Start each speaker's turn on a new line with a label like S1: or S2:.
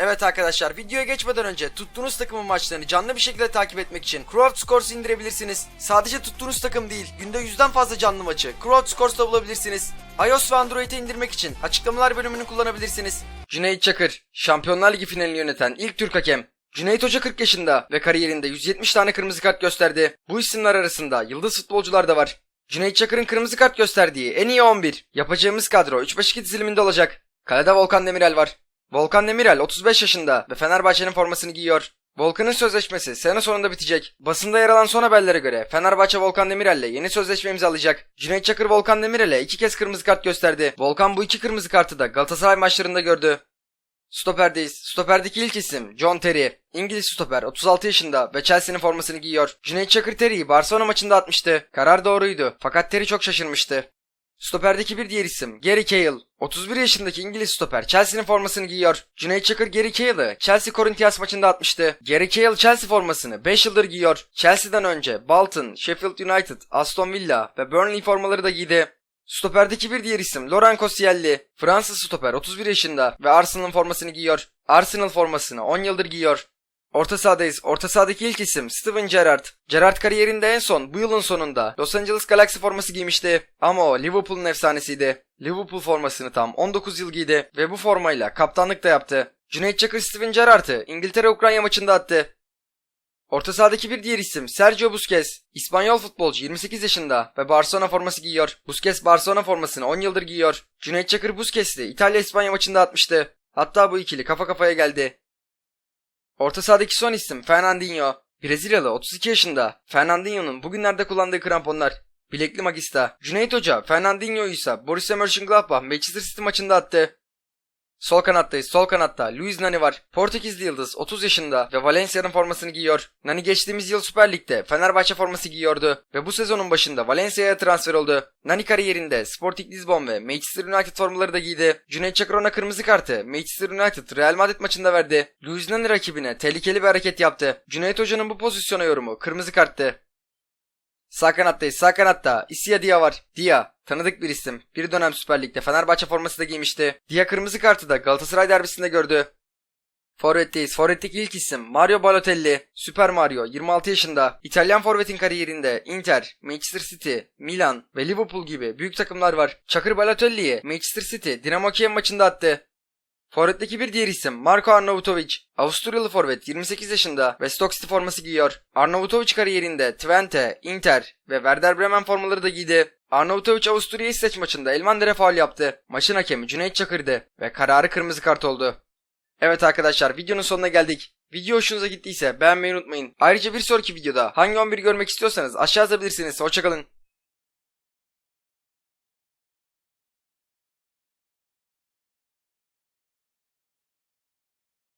S1: Evet arkadaşlar videoya geçmeden önce tuttuğunuz takımın maçlarını canlı bir şekilde takip etmek için Crowd Scores indirebilirsiniz. Sadece tuttuğunuz takım değil günde yüzden fazla canlı maçı Crowd Scores'ta bulabilirsiniz. iOS ve Android'e indirmek için açıklamalar bölümünü kullanabilirsiniz. Cüneyt Çakır, Şampiyonlar Ligi finalini yöneten ilk Türk hakem. Cüneyt Hoca 40 yaşında ve kariyerinde 170 tane kırmızı kart gösterdi. Bu isimler arasında yıldız futbolcular da var. Cüneyt Çakır'ın kırmızı kart gösterdiği en iyi 11. Yapacağımız kadro 3-5-2 diziliminde olacak. Kalede Volkan Demirel var. Volkan Demirel 35 yaşında ve Fenerbahçe'nin formasını giyiyor. Volkan'ın sözleşmesi sene sonunda bitecek. Basında yer alan son haberlere göre Fenerbahçe Volkan Demirel'le yeni sözleşme imzalayacak. Cüneyt Çakır Volkan Demirel'e iki kez kırmızı kart gösterdi. Volkan bu iki kırmızı kartı da Galatasaray maçlarında gördü. Stoper'deyiz. Stoperdeki ilk isim John Terry. İngiliz stoper 36 yaşında ve Chelsea'nin formasını giyiyor. Cüneyt Çakır Terry'i Barcelona maçında atmıştı. Karar doğruydu fakat Terry çok şaşırmıştı. Stoperdeki bir diğer isim Gary Cahill. 31 yaşındaki İngiliz stoper Chelsea'nin formasını giyiyor. Cüneyt Çakır Gary Cahill'ı Chelsea Corinthians maçında atmıştı. Gary Cahill Chelsea formasını 5 yıldır giyiyor. Chelsea'den önce Bolton, Sheffield United, Aston Villa ve Burnley formaları da giydi. Stoperdeki bir diğer isim Laurent Koscielny. Fransız stoper 31 yaşında ve Arsenal'ın formasını giyiyor. Arsenal formasını 10 yıldır giyiyor. Orta sahadayız. Orta sahadaki ilk isim Steven Gerrard. Gerrard kariyerinde en son bu yılın sonunda Los Angeles Galaxy forması giymişti. Ama o Liverpool'un efsanesiydi. Liverpool formasını tam 19 yıl giydi ve bu formayla kaptanlık da yaptı. Cüneyt Çakır Steven Gerrard'ı İngiltere-Ukrayna maçında attı. Orta sahadaki bir diğer isim Sergio Busquets. İspanyol futbolcu 28 yaşında ve Barcelona forması giyiyor. Busquets Barcelona formasını 10 yıldır giyiyor. Cüneyt Çakır Busquets'i İtalya-İspanya maçında atmıştı. Hatta bu ikili kafa kafaya geldi. Orta sahadaki son isim Fernandinho. Brezilyalı 32 yaşında. Fernandinho'nun bugünlerde kullandığı kramponlar. Bilekli Magista. Cüneyt Hoca Fernandinho'yu ise Borussia Mönchengladbach Manchester City maçında attı. Sol kanattayız. Sol kanatta Luis Nani var. Portekizli yıldız 30 yaşında ve Valencia'nın formasını giyiyor. Nani geçtiğimiz yıl Süper Lig'de Fenerbahçe forması giyiyordu ve bu sezonun başında Valencia'ya transfer oldu. Nani kariyerinde Sporting Lisbon ve Manchester United formaları da giydi. Cüneyt Çakır kırmızı kartı Manchester United Real Madrid maçında verdi. Luis Nani rakibine tehlikeli bir hareket yaptı. Cüneyt Hoca'nın bu pozisyona yorumu kırmızı karttı. Sağ kanattayız. Sağ kanatta Isia Dia var. Dia. Tanıdık bir isim. Bir dönem Süper Lig'de Fenerbahçe forması da giymişti. Dia kırmızı kartı da Galatasaray derbisinde gördü. Forvet'teyiz. Forvet'teki ilk isim Mario Balotelli. Süper Mario 26 yaşında. İtalyan forvetin kariyerinde Inter, Manchester City, Milan ve Liverpool gibi büyük takımlar var. Çakır Balotelli'yi Manchester City Dinamo Kiev maçında attı. Forvet'teki bir diğer isim Marko Arnautovic. Avusturyalı forvet 28 yaşında ve Stoke City forması giyiyor. Arnautovic kariyerinde Twente, Inter ve Werder Bremen formaları da giydi. Arnautovic Avusturya İsveç maçında Elmander'e faul yaptı. Maçın hakemi Cüneyt Çakır'dı ve kararı kırmızı kart oldu. Evet arkadaşlar videonun sonuna geldik. Video hoşunuza gittiyse beğenmeyi unutmayın. Ayrıca bir sonraki videoda hangi 11 görmek istiyorsanız aşağı yazabilirsiniz. Hoşçakalın.